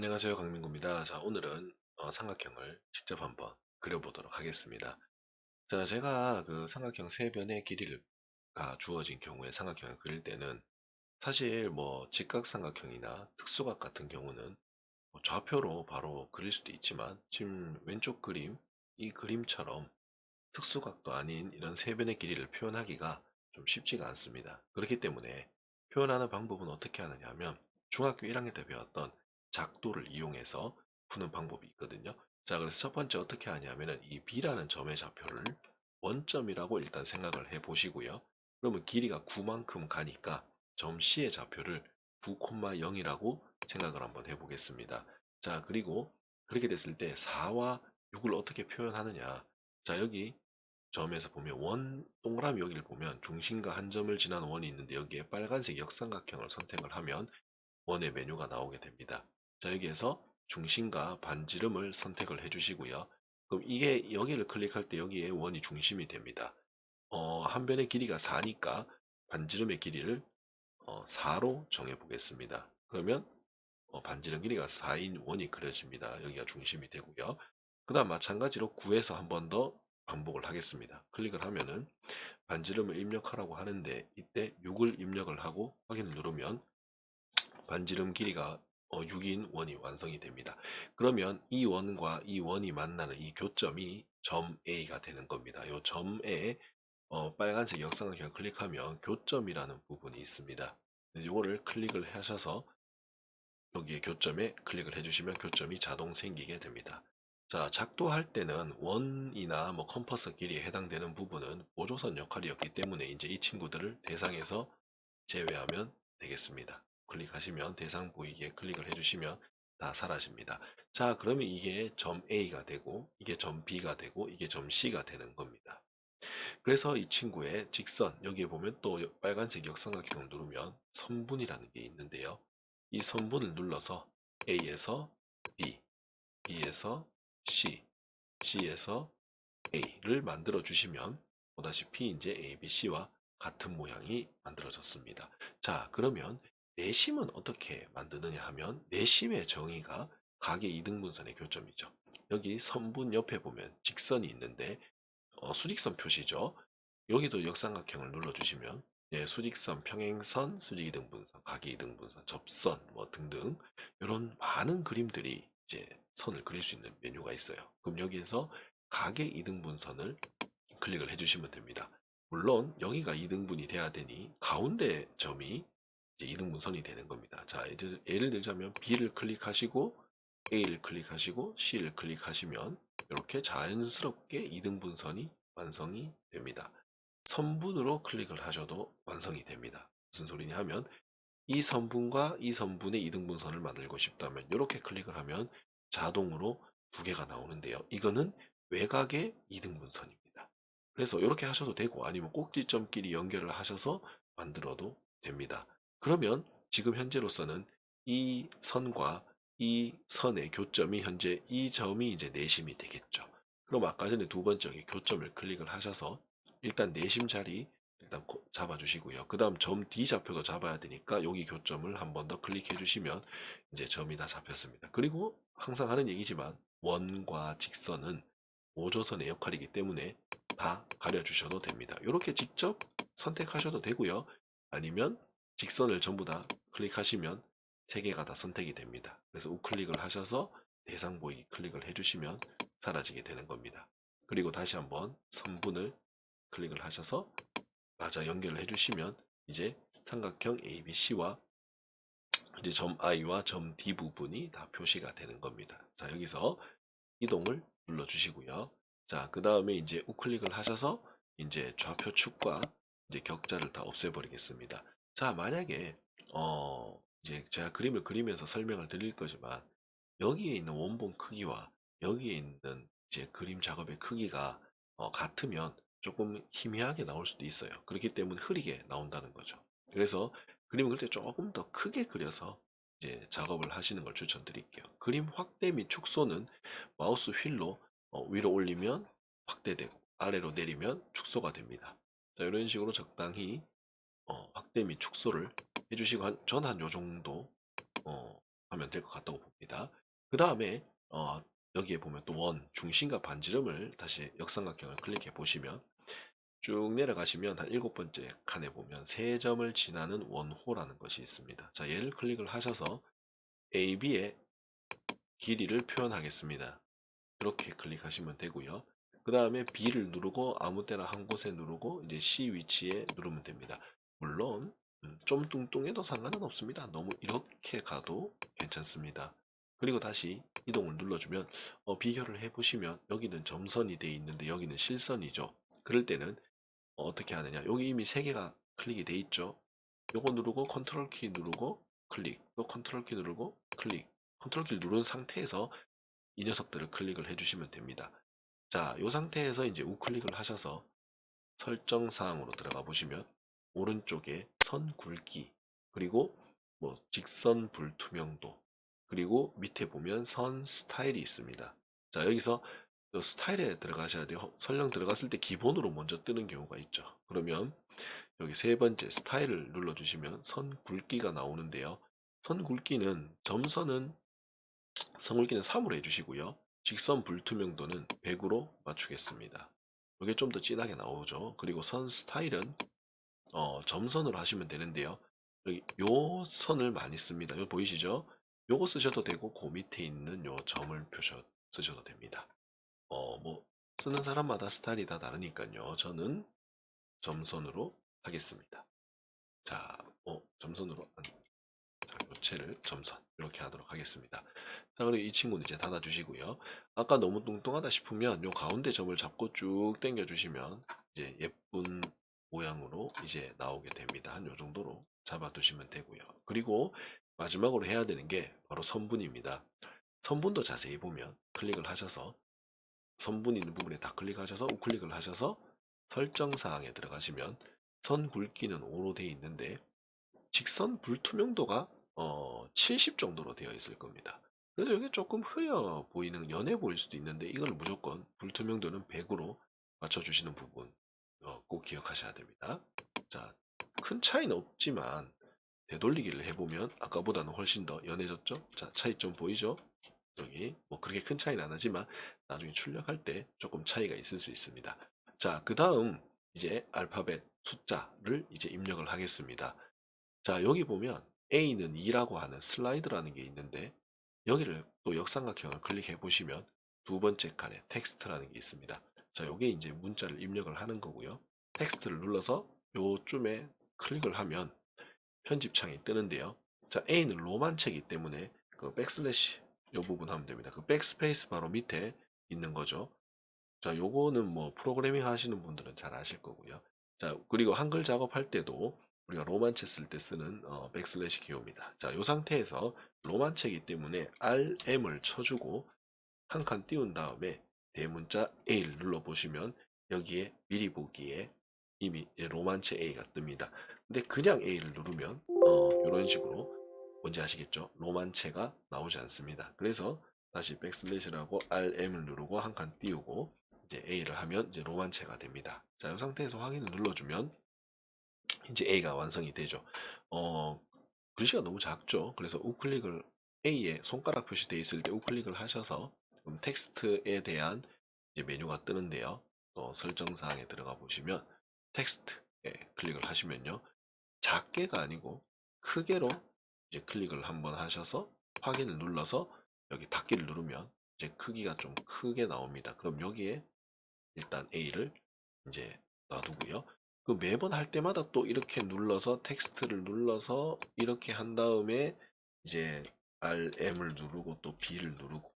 안녕하세요 강민구입니다. 자 오늘은 어, 삼각형을 직접 한번 그려보도록 하겠습니다. 자 제가 그 삼각형 세 변의 길이가 주어진 경우에 삼각형을 그릴 때는 사실 뭐 직각삼각형이나 특수각 같은 경우는 뭐 좌표로 바로 그릴 수도 있지만 지금 왼쪽 그림 이 그림처럼 특수각도 아닌 이런 세 변의 길이를 표현하기가 좀 쉽지가 않습니다. 그렇기 때문에 표현하는 방법은 어떻게 하느냐 하면 중학교 1학년 때 배웠던 작도를 이용해서 푸는 방법이 있거든요. 자, 그래서 첫 번째 어떻게 하냐면은 이 B라는 점의 좌표를 원점이라고 일단 생각을 해 보시고요. 그러면 길이가 9만큼 가니까 점 C의 좌표를 9,0이라고 생각을 한번 해 보겠습니다. 자, 그리고 그렇게 됐을 때 4와 6을 어떻게 표현하느냐. 자, 여기 점에서 보면 원 동그라미 여기를 보면 중심과 한 점을 지난 원이 있는데 여기에 빨간색 역삼각형을 선택을 하면 원의 메뉴가 나오게 됩니다. 자 여기에서 중심과 반지름을 선택을 해 주시고요. 그럼 이게 여기를 클릭할 때 여기에 원이 중심이 됩니다. 어, 한 변의 길이가 4니까 반지름의 길이를 어, 4로 정해 보겠습니다. 그러면 어, 반지름 길이가 4인 원이 그려집니다. 여기가 중심이 되고요. 그 다음 마찬가지로 9에서 한 번 더 반복을 하겠습니다. 클릭을 하면은 반지름을 입력하라고 하는데 이때 6을 입력을 하고 확인을 누르면 반지름 길이가 6인 원이 완성이 됩니다. 그러면 이 원과 이 원이 만나는 이 교점이 점 A가 되는 겁니다. 이 점에 어, 빨간색 역삼각형 클릭하면 교점이라는 부분이 있습니다. 이거를 클릭을 하셔서 여기에 교점에 클릭을 해주시면 교점이 자동 생기게 됩니다. 자, 작도할 때는 원이나 뭐 컴퍼스 길이에 해당되는 부분은 보조선 역할이었기 때문에 이제 이 친구들을 대상에서 제외하면 되겠습니다. 클릭하시면 대상 보이기에 클릭을 해주시면 다 사라집니다. 자, 그러면 이게 점 A가 되고, 이게 점 B가 되고, 이게 점 C가 되는 겁니다. 그래서 이 친구의 직선, 여기에 보면 또 빨간색 역삼각형을 누르면 선분이라는 게 있는데요. 이 선분을 눌러서 A에서 B, B에서 C, C에서 A를 만들어 주시면 보다시피 이제 A, B, C와 같은 모양이 만들어졌습니다. 자, 그러면 내심은 어떻게 만드느냐 하면 내심의 정의가 각의 이등분선의 교점이죠. 여기 선분 옆에 보면 직선이 있는데 어, 수직선 표시죠. 여기도 역삼각형을 눌러주시면 예, 수직선, 평행선, 수직이등분선, 각이이등분선, 접선 뭐 등등 이런 많은 그림들이 이제 선을 그릴 수 있는 메뉴가 있어요. 그럼 여기에서 각의 이등분선을 클릭을 해주시면 됩니다. 물론 여기가 이등분이 돼야 되니 가운데 점이 이등분선이 되는 겁니다. 자, 예를, 예를 들자면 B를 클릭하시고 A를 클릭하시고 C를 클릭하시면 이렇게 자연스럽게 이등분선이 완성이 됩니다. 선분으로 클릭을 하셔도 완성이 됩니다. 무슨 소리냐 하면 이 선분과 이 선분의 이등분선을 만들고 싶다면 이렇게 클릭을 하면 자동으로 두 개가 나오는데요. 이거는 외곽의 이등분선입니다. 그래서 이렇게 하셔도 되고 아니면 꼭지점끼리 연결을 하셔서 만들어도 됩니다. 그러면 지금 현재로서는 이 선과 이 선의 교점이 현재 이 점이 이제 내심이 되겠죠. 그럼 아까 전에 두 번째 교점을 클릭을 하셔서 일단 내심 자리 일단 잡아주시고요. 그 다음 점 D 좌표도 잡아야 되니까 여기 교점을 한 번 더 클릭해 주시면 이제 점이 다 잡혔습니다. 그리고 항상 하는 얘기지만 원과 직선은 오조선의 역할이기 때문에 다 가려주셔도 됩니다. 이렇게 직접 선택하셔도 되고요. 아니면 직선을 전부 다 클릭하시면 세 개가 다 선택이 됩니다. 그래서 우클릭을 하셔서 대상 보이기 클릭을 해주시면 사라지게 되는 겁니다. 그리고 다시 한번 선분을 클릭을 하셔서 맞아 연결을 해주시면 이제 삼각형 ABC와 이제 점 I와 점 D 부분이 다 표시가 되는 겁니다. 자 여기서 이동을 눌러 주시고요. 자그 다음에 이제 우클릭을 하셔서 이제 좌표 축과 이제 격자를 다 없애버리겠습니다. 자, 만약에 어 이제 제가 그림을 그리면서 설명을 드릴 거지만 여기에 있는 원본 크기와 여기에 있는 이제 그림 작업의 크기가 어, 같으면 조금 희미하게 나올 수도 있어요. 그렇기 때문에 흐리게 나온다는 거죠. 그래서 그림을 그릴 때 조금 더 크게 그려서 이제 작업을 하시는 걸 추천드릴게요. 그림 확대 및 축소는 마우스 휠로 어, 위로 올리면 확대되고 아래로 내리면 축소가 됩니다. 자, 이런 식으로 적당히 어, 확대 및 축소를 해주시고 전 한 요 정도 어, 하면 될 것 같다고 봅니다. 그 다음에 어, 여기에 보면 또 원, 중심과 반지름을 다시 역삼각형을 클릭해 보시면 쭉 내려가시면 한 일곱 번째 칸에 보면 세 점을 지나는 원호라는 것이 있습니다. 자, 얘를 클릭을 하셔서 AB의 길이를 표현하겠습니다. 이렇게 클릭하시면 되고요. 그 다음에 B를 누르고 아무 때나 한 곳에 누르고 이제 C 위치에 누르면 됩니다. 물론 음, 좀 뚱뚱해도 상관은 없습니다. 너무 이렇게 가도 괜찮습니다. 그리고 다시 이동을 눌러주면 어, 비교를 해보시면 여기는 점선이 되어 있는데 여기는 실선이죠. 그럴 때는 어, 떻게 하느냐 여기 이미 세 개가 클릭이 돼 있죠. 요거 누르고 컨트롤 키 누르고 클릭 또 컨트롤 키 누르고 클릭 컨트롤 키를 누른 상태에서 이 녀석들을 클릭을 해주시면 됩니다. 자, 이 상태에서 이제 우클릭을 하셔서 설정 사항으로 들어가 보시면 오른쪽에 선 굵기 그리고 뭐 직선 불투명도 그리고 밑에 보면 선 스타일이 있습니다. 자, 여기서 요 스타일에 들어가셔야 돼요. 설령 들어갔을 때 기본으로 먼저 뜨는 경우가 있죠. 그러면 여기 세 번째 스타일을 눌러주시면 선 굵기가 나오는데요. 선 굵기는 점선은 선 굵기는 3으로 해주시고요. 직선 불투명도는 100으로 맞추겠습니다. 이게 좀 더 진하게 나오죠. 그리고 선 스타일은 어, 점선으로 하시면 되는데요. 여기 요 선을 많이 씁니다. 요 보이시죠? 요거 쓰셔도 되고 그 밑에 있는 요 점을 표셔 쓰셔도 됩니다. 어, 뭐 쓰는 사람마다 스타일이 다 다르니까요. 저는 점선으로 하겠습니다. 자, 어, 점선으로 안- 자, 요체를 점선 이렇게 하도록 하겠습니다. 자, 그리고 이 친구는 이제 닫아 주시고요. 아까 너무 뚱뚱하다 싶으면 요 가운데 점을 잡고 쭉 당겨 주시면 이제 예쁜 모양으로 이제 나오게 됩니다. 한 요 정도로 잡아두시면 되고요. 그리고 마지막으로 해야 되는 게 바로 선분입니다. 선분도 자세히 보면 클릭을 하셔서 선분 있는 부분에 다 클릭하셔서 우클릭을 하셔서 설정 사항에 들어가시면 선 굵기는 5로 되어 있는데 직선 불투명도가 어, 70 정도로 되어 있을 겁니다. 그래서 이게 조금 흐려 보이는 연해 보일 수도 있는데 이걸 무조건 불투명도는 100으로 맞춰주시는 부분 어, 꼭 기억하셔야 됩니다. 자, 큰 차이는 없지만 되돌리기를 해보면 아까보다는 훨씬 더 연해졌죠? 자, 차이점 보이죠? 여기 뭐 그렇게 큰 차이는 안 하지만 나중에 출력할 때 조금 차이가 있을 수 있습니다. 자, 그 다음 이제 알파벳 숫자를 이제 입력을 하겠습니다. 자, 여기 보면 A는 2라고 하는 슬라이드라는 게 있는데 여기를 또 역삼각형을 클릭해 보시면 두 번째 칸에 텍스트라는 게 있습니다. 자, 요게 이제 문자를 입력을 하는 거고요. 텍스트를 눌러서 요쯤에 클릭을 하면 편집창이 뜨는데요. 자, A는 로만체이기 때문에 그 백슬래시 요 부분 하면 됩니다. 그 백스페이스 바로 밑에 있는 거죠. 자, 요거는 뭐 프로그래밍 하시는 분들은 잘 아실 거고요. 자, 그리고 한글 작업할 때도 우리가 로만체 쓸 때 쓰는 어, 백슬래시 기호입니다. 자, 요 상태에서 로만체이기 때문에 RM을 쳐주고 한 칸 띄운 다음에 대문자 A를 눌러 보시면 여기에 미리 보기에 이미 로만체 A가 뜹니다. 근데 그냥 A를 누르면 어, 이런 식으로 뭔지 아시겠죠? 로만체가 나오지 않습니다. 그래서 다시 백슬래시라고 RM을 누르고 한 칸 띄우고 이제 A를 하면 이제 로만체가 됩니다. 자, 이 상태에서 확인을 눌러주면 이제 A가 완성이 되죠. 어, 글씨가 너무 작죠. 그래서 우클릭을 A에 손가락 표시되어 있을 때 우클릭을 하셔서 그럼 텍스트에 대한 이제 메뉴가 뜨는데요. 또 설정 사항에 들어가 보시면 텍스트에 클릭을 하시면요. 작게가 아니고 크게로 이제 클릭을 한번 하셔서 확인을 눌러서 여기 닫기를 누르면 이제 크기가 좀 크게 나옵니다. 그럼 여기에 일단 A를 이제 놔두고요. 그 매번 할 때마다 또 이렇게 눌러서 텍스트를 눌러서 이렇게 한 다음에 이제 RM을 누르고 또 B를 누르고 그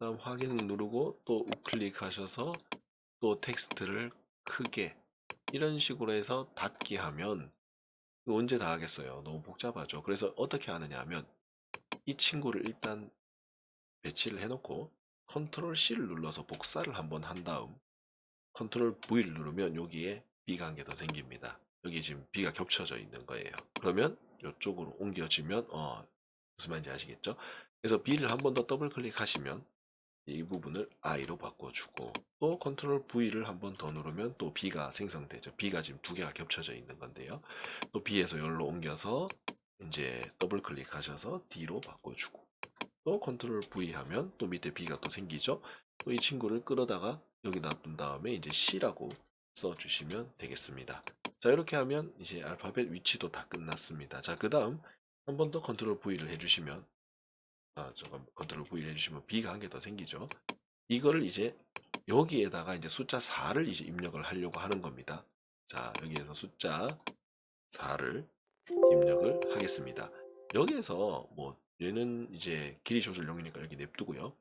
다음 확인을 누르고 또 우클릭하셔서 또 텍스트를 크게 이런 식으로 해서 닫기 하면 언제 다 하겠어요? 너무 복잡하죠. 그래서 어떻게 하느냐 하면 이 친구를 일단 배치를 해놓고 컨트롤 C를 눌러서 복사를 한번 한 다음 컨트롤 V를 누르면 여기에 더 생깁니다. 여기 지금 B가 겹쳐져 있는 거예요. 그러면 이쪽으로 옮겨지면 어 무슨 말인지 아시겠죠? 그래서 B를 한 번 더 더블 클릭하시면 이 부분을 I로 바꿔주고 또 컨트롤 V를 한 번 더 누르면 또 B가 생성되죠. B가 지금 두 개가 겹쳐져 있는 건데요. 또 B에서 여기로 옮겨서 이제 더블 클릭하셔서 D로 바꿔주고 또 컨트롤 V 하면 또 밑에 B가 또 생기죠. 또 이 친구를 끌어다가 여기 놔둔 다음에 이제 C라고 써주시면 되겠습니다. 자 이렇게 하면 이제 알파벳 위치도 다 끝났습니다. 자 그 다음 한 번 더 컨트롤 V를 해주시면 아 잠깐 컨트롤 V를 해주시면 B가 한 개 더 생기죠. 이거를 이제 여기에다가 이제 숫자 4를 이제 입력을 하려고 하는 겁니다. 자 여기에서 숫자 4를 입력을 하겠습니다. 여기에서 뭐 얘는 이제 길이 조절용이니까 여기 냅두고요.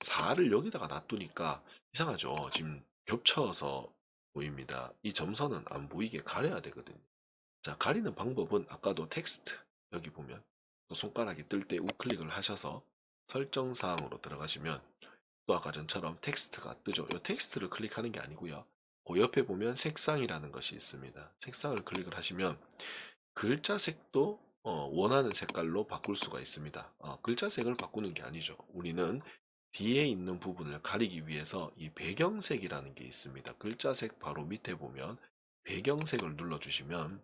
4를 여기다가 놔두니까 이상하죠. 지금 겹쳐서 보입니다. 이 점선은 안 보이게 가려야 되거든요. 자, 가리는 방법은 아까도 텍스트 여기 보면 또 손가락이 뜰 때 우클릭을 하셔서 설정 사항으로 들어가시면 또 아까 전처럼 텍스트가 뜨죠. 이 텍스트를 클릭하는 게 아니고요. 그 옆에 보면 색상이라는 것이 있습니다. 색상을 클릭을 하시면 글자 색도 어, 원하는 색깔로 바꿀 수가 있습니다. 어, 글자 색을 바꾸는 게 아니죠. 우리는 뒤에 있는 부분을 가리기 위해서 이 배경색이라는 게 있습니다. 글자색 바로 밑에 보면 배경색을 눌러주시면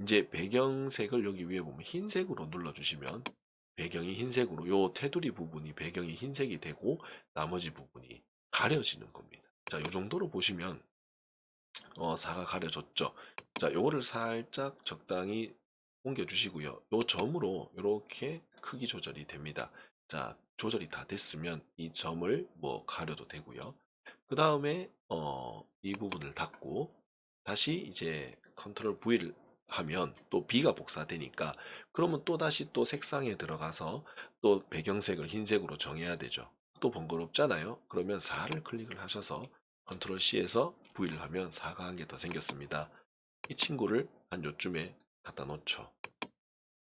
이제 배경색을 여기 위에 보면 흰색으로 눌러주시면 배경이 흰색으로 요 테두리 부분이 배경이 흰색이 되고 나머지 부분이 가려지는 겁니다. 자, 요 정도로 보시면 어, 4가 가려졌죠. 자, 요거를 살짝 적당히 옮겨 주시고요. 요 점으로 이렇게 크기 조절이 됩니다. 자, 조절이 다 됐으면 이 점을 뭐 가려도 되고요. 그 다음에 어, 이 부분을 닫고 다시 이제 컨트롤 V를 하면 또 B가 복사되니까 그러면 또 다시 또 색상에 들어가서 또 배경색을 흰색으로 정해야 되죠. 또 번거롭잖아요. 그러면 4를 클릭을 하셔서 컨트롤 C에서 V를 하면 4가 한 개 더 생겼습니다. 이 친구를 한 요쯤에 갖다 놓죠.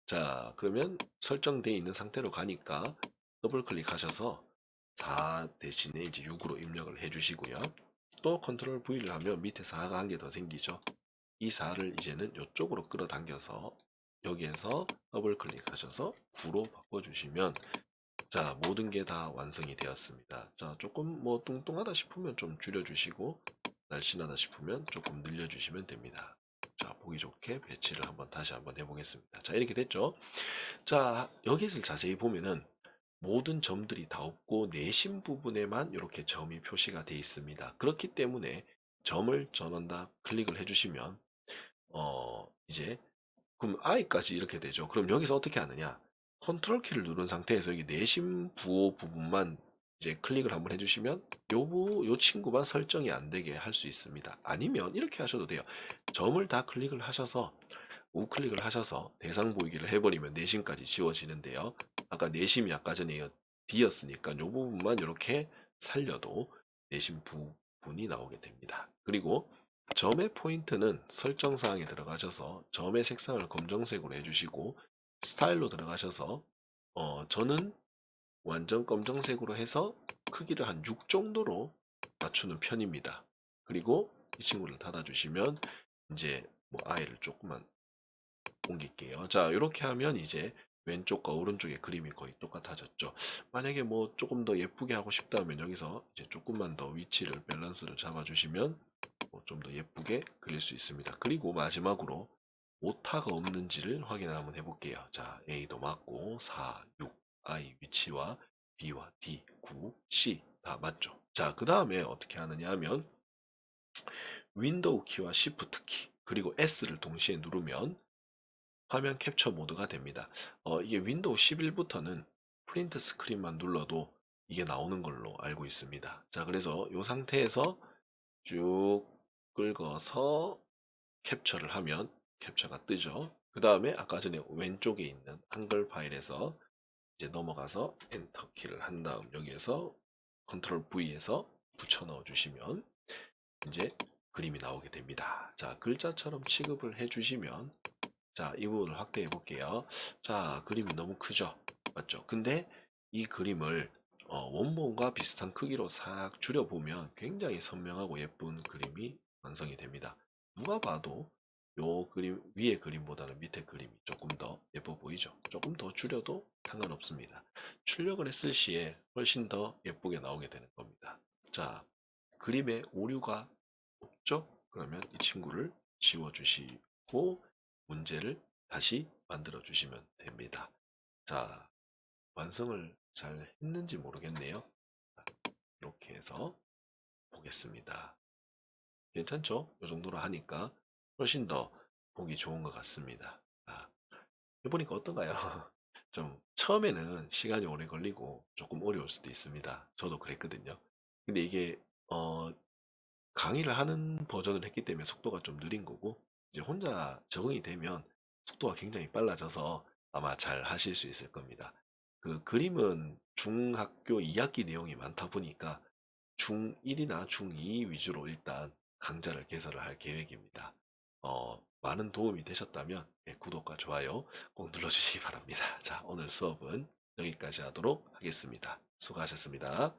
자, 그러면 설정되어 있는 상태로 가니까 더블 클릭하셔서 4 대신에 이제 6으로 입력을 해 주시고요. 또 컨트롤 V를 하면 밑에 4가 한 개 더 생기죠. 이 4를 이제는 이쪽으로 끌어당겨서 여기에서 더블 클릭하셔서 9로 바꿔주시면 자 모든 게 다 완성이 되었습니다. 자 조금 뭐 뚱뚱하다 싶으면 좀 줄여주시고 날씬하다 싶으면 조금 늘려주시면 됩니다. 자 보기 좋게 배치를 한번 다시 한번 해보겠습니다. 자 이렇게 됐죠. 자 여기를 자세히 보면은 모든 점들이 다 없고 내심 부분에만 이렇게 점이 표시가 되어 있습니다. 그렇기 때문에 점을 전원 다 클릭을 해주시면 어 이제 그럼 i까지 이렇게 되죠. 그럼 여기서 어떻게 하느냐? 컨트롤 키를 누른 상태에서 여기 내심 부호 부분만 이제 클릭을 한번 해주시면 요, 부, 요 친구만 설정이 안 되게 할 수 있습니다. 아니면 이렇게 하셔도 돼요. 점을 다 클릭을 하셔서 우클릭을 하셔서 대상 보이기를 해버리면 내심까지 지워지는데요. 아까 내심이 아까 전에 D였으니까 요 부분만 이렇게 살려도 내심 부분이 나오게 됩니다. 그리고 점의 포인트는 설정 사항에 들어가셔서 점의 색상을 검정색으로 해주시고 스타일로 들어가셔서 어 저는 완전 검정색으로 해서 크기를 한 6 정도로 맞추는 편입니다. 그리고 이 친구를 닫아주시면 이제 뭐 아이를 조금만 옮길게요. 자 이렇게 하면 이제 왼쪽과 오른쪽의 그림이 거의 똑같아졌죠. 만약에 뭐 조금 더 예쁘게 하고 싶다면 여기서 이제 조금만 더 위치를 밸런스를 잡아주시면 뭐 좀더 예쁘게 그릴 수 있습니다. 그리고 마지막으로 오타가 없는지를 확인을 한번 해볼게요. 자 A도 맞고 4, 6, I 위치와 B와 D, 9, C 다 맞죠. 자 그 다음에 어떻게 하느냐 하면 윈도우 키와 Shift 키 그리고 S를 동시에 누르면 화면 캡처 모드가 됩니다. 어, 이게 윈도우 11부터는 프린트 스크린만 눌러도 이게 나오는 걸로 알고 있습니다. 자, 그래서 이 상태에서 쭉 긁어서 캡처를 하면 캡처가 뜨죠. 그 다음에 아까 전에 왼쪽에 있는 한글 파일에서 이제 넘어가서 엔터 키를 한 다음 여기에서 컨트롤 V에서 붙여 넣어 주시면 이제 그림이 나오게 됩니다. 자, 글자처럼 취급을 해 주시면 자, 이 부분을 확대해 볼게요. 자, 그림이 너무 크죠? 맞죠? 근데 이 그림을 어, 원본과 비슷한 크기로 싹 줄여보면 굉장히 선명하고 예쁜 그림이 완성이 됩니다. 누가 봐도 요 그림 위에 그림보다는 밑에 그림이 조금 더 예뻐 보이죠? 조금 더 줄여도 상관없습니다. 출력을 했을 시에 훨씬 더 예쁘게 나오게 되는 겁니다. 자, 그림에 오류가 없죠? 그러면 이 친구를 지워 주시고 문제를 다시 만들어 주시면 됩니다. 자, 완성을 잘 했는지 모르겠네요. 이렇게 해서 보겠습니다. 괜찮죠? 이 정도로 하니까 훨씬 더 보기 좋은 것 같습니다. 아, 해보니까 어떤가요? 좀 처음에는 시간이 오래 걸리고 조금 어려울 수도 있습니다. 저도 그랬거든요. 근데 이게 어, 강의를 하는 버전을 했기 때문에 속도가 좀 느린 거고 이제 혼자 적응이 되면 속도가 굉장히 빨라져서 아마 잘 하실 수 있을 겁니다. 그 그림은 중학교 2학기 내용이 많다 보니까 중1이나 중2 위주로 일단 강좌를 개설을 할 계획입니다. 어, 많은 도움이 되셨다면 예, 구독과 좋아요 꼭 눌러주시기 바랍니다. 자, 오늘 수업은 여기까지 하도록 하겠습니다. 수고하셨습니다.